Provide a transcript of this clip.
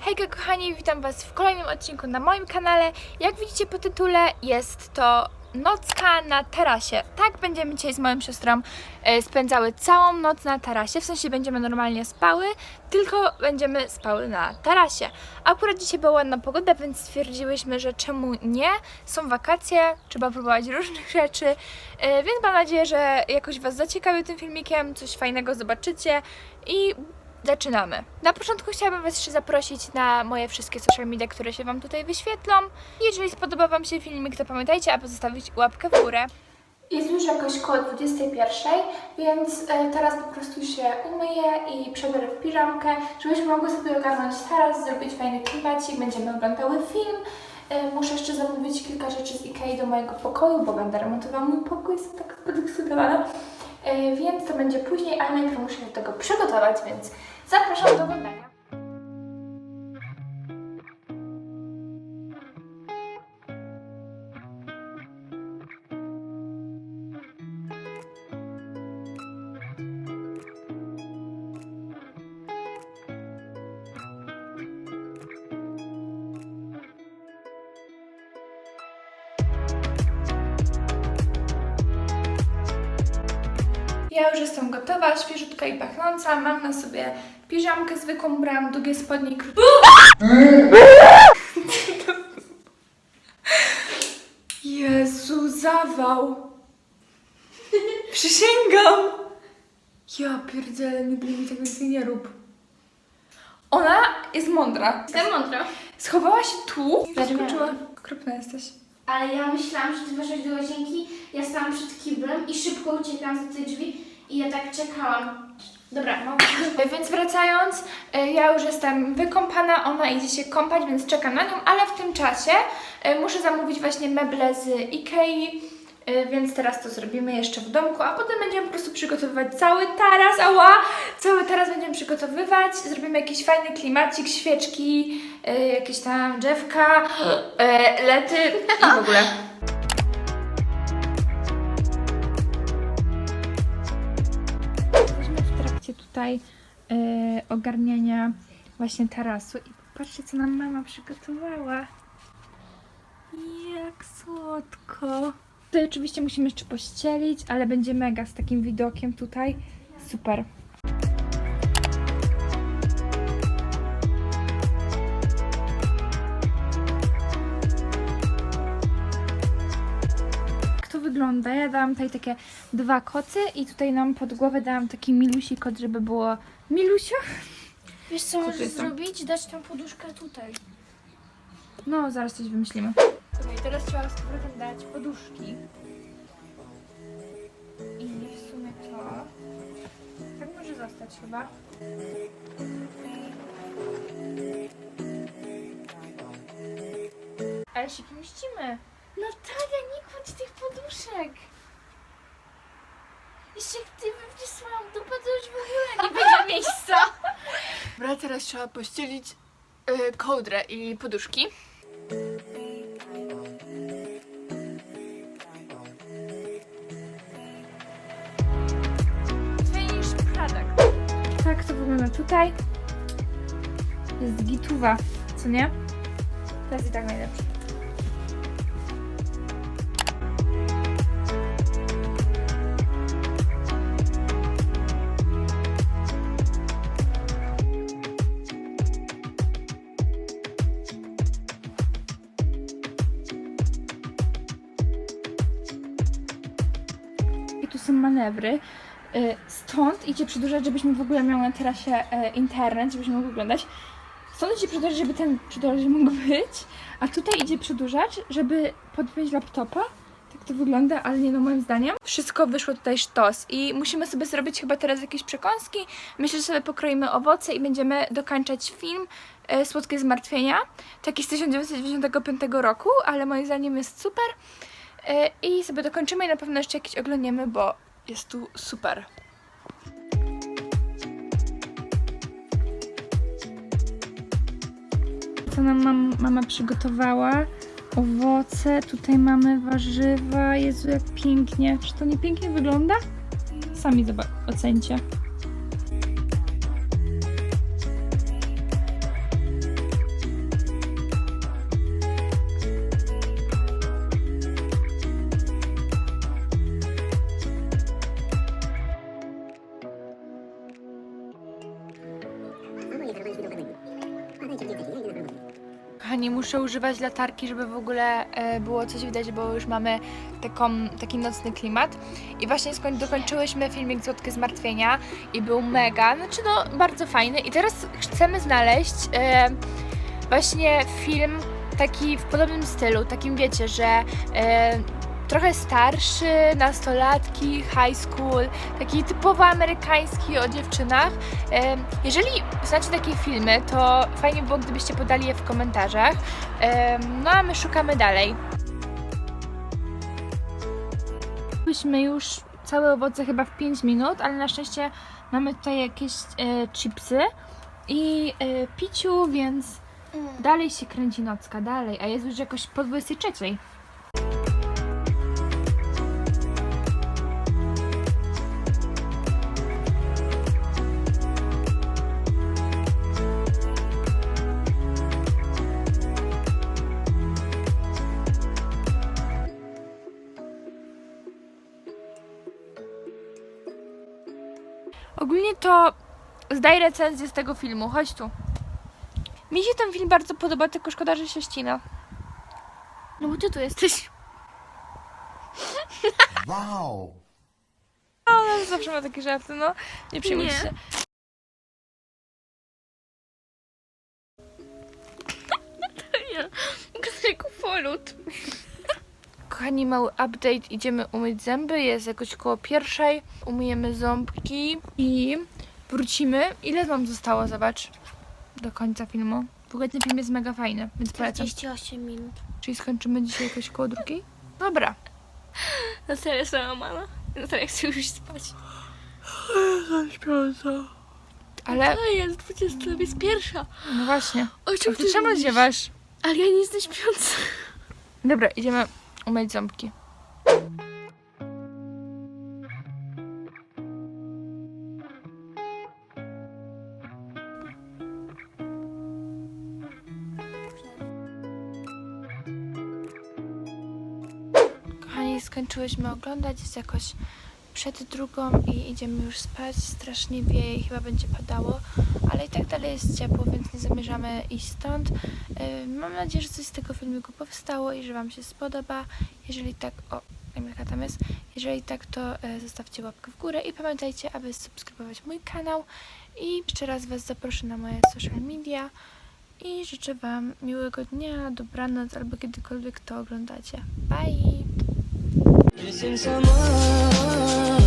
Hejka kochani, witam Was w kolejnym odcinku na moim kanale. Jak widzicie po tytule, jest to nocka na tarasie. Tak, będziemy dzisiaj z moją siostrą e, spędzały całą noc na tarasie. W sensie będziemy normalnie spały, tylko będziemy spały na tarasie. Akurat dzisiaj była ładna pogoda, więc stwierdziłyśmy, że czemu nie? Są wakacje, trzeba próbować różnych rzeczy, e, więc mam nadzieję, że jakoś Was zaciekawił tym filmikiem, coś fajnego zobaczycie i Zaczynamy. Na początku chciałabym Was jeszcze zaprosić na moje wszystkie social media, które się Wam tutaj wyświetlą. Jeżeli spodoba Wam się filmik, to pamiętajcie, aby zostawić łapkę w górę. Jest już jakoś koło 21, więc e, teraz po prostu się umyję i przebiorę w piżamkę, żebyśmy mogły sobie ogarnąć teraz, zrobić fajny klimacik, będziemy oglądały film. E, Muszę jeszcze zamówić kilka rzeczy z Ikei do mojego pokoju, bo będę remontowała mój pokój, jestem tak podekscytowana. E, Więc to będzie później, ale najpierw muszę się do tego przygotować, więc zapraszam do oglądania. Ja już jestem gotowa, świeżutka i pachnąca. Mam na sobie piżamkę zwykłą, brałam długie spodnie i krótkie. Jezu, zawał! Przysięgam! Ja pierdzielę, nigdy mi tego więcej nie rób. Ona jest mądra. Jestem mądra. Schowała się tu, zaskoczyła. Okropna jesteś. Ale ja myślałam, że ty weszłaś do łazienki, ja stałam przed kiblem i szybko uciekłam za te drzwi i ja tak czekałam. Dobra, mogę. E, Więc wracając, e, ja już jestem wykąpana, ona idzie się kąpać, więc czekam na nią, ale w tym czasie e, muszę zamówić właśnie meble z Ikei, więc teraz to zrobimy jeszcze w domku, a potem będziemy po prostu przygotowywać cały taras, ała! Cały taras będziemy przygotowywać, zrobimy jakiś fajny klimacik, świeczki, jakieś tam drzewka, lety i w ogóle. Tutaj e, ogarniania właśnie tarasu i patrzcie, co nam mama przygotowała. Jak słodko. Tutaj oczywiście musimy jeszcze pościelić, ale będzie mega z takim widokiem tutaj. Super. Wygląda? Ja dałam tutaj takie dwa kocy i tutaj nam pod głowę dałam taki milusi kot, żeby było milusio. Wiesz co możesz jest zrobić? Dać tą poduszkę tutaj. No, zaraz coś wymyślimy. Dobra, i teraz trzeba z powrotem dać poduszki. I w sumie to... Tak może zostać chyba. Ale się mieścimy. Natalia, nie kładź tych poduszek. Jeszcze jak ty swoją dupę, to już w ogóle nie będzie miejsca. Dobra, teraz trzeba pościelić yy, kołdrę i poduszki. Finish product. Tak to wygląda tutaj. Jest gituwa, co nie? To jest i tak najlepsze. Manewry. Y, Stąd idzie przedłużać, żebyśmy w ogóle miały na terasie e, internet, żebyśmy mogli oglądać. Stąd idzie przedłużać, żeby ten przedłużacz mógł być, a tutaj idzie przedłużacz, żeby podpiąć laptopa. Tak to wygląda, ale nie no moim zdaniem. Wszystko wyszło tutaj sztos i musimy sobie zrobić chyba teraz jakieś przekąski. Myślę, że sobie pokroimy owoce i będziemy dokończać film e, Słodkie Zmartwienia. Taki z 1995 roku, ale moim zdaniem jest super. E, I sobie dokończymy i na pewno jeszcze jakiś oglądniemy, bo jest tu super. Co nam mam, mama przygotowała? Owoce, tutaj mamy warzywa. Jezu, jak pięknie. Czy to nie pięknie wygląda? Sami ocencie. Kochani, muszę używać latarki, żeby w ogóle e, było coś widać, bo już mamy taką, taki nocny klimat. I właśnie skoń, dokończyłyśmy filmik Złotkie Zmartwienia i był mega, znaczy no bardzo fajny. I teraz chcemy znaleźć e, właśnie film taki w podobnym stylu, takim wiecie, że e, trochę starszy, nastolatki, high school, taki typowo amerykański o dziewczynach. Jeżeli znacie takie filmy, to fajnie by było, gdybyście podali je w komentarzach. No a my szukamy dalej. Byliśmy już całe owoce chyba w 5 minut, ale na szczęście mamy tutaj jakieś e, chipsy i e, piciu, więc dalej się kręci nocka, dalej, a jest już jakoś po 23. Ogólnie to zdaj recenzję z tego filmu. Chodź tu. Mi się ten film bardzo podoba, tylko szkoda, że się ścina. No bo ty tu jesteś. Wow. Ona zawsze ma takie żarty, no. Nie przejmujcie Nie. się. Jak folut. Kochani, mały update. Idziemy umyć zęby. Jest jakoś koło pierwszej. Umyjemy ząbki i wrócimy. Ile wam zostało? Zobacz. Do końca filmu. W ogóle ten film jest mega fajny, więc polecam. 48 minut. Czyli skończymy dzisiaj jakoś koło drugiej? Dobra. No serio, sama mama? No teraz chcę już spać. Ale, To jest 20, jest pierwsza. no właśnie. O A ty czemu ziewasz? Ale ja nie jestem śpiąca. Dobra, idziemy umyć ząbki. Kochani, skończyłyśmy oglądać, jest jakoś przed drugą i idziemy już spać. Strasznie wieje i chyba będzie padało, ale i tak dalej jest ciepło, więc nie zamierzamy iść stąd. Yy, Mam nadzieję, że coś z tego filmiku powstało i że Wam się spodoba. Jeżeli tak, o, Emilka tam jest. Jeżeli tak, to e, zostawcie łapkę w górę i pamiętajcie, aby subskrybować mój kanał. I jeszcze raz Was zaproszę na moje social media. I życzę Wam miłego dnia, dobranoc albo kiedykolwiek to oglądacie. Bye! Listen some more.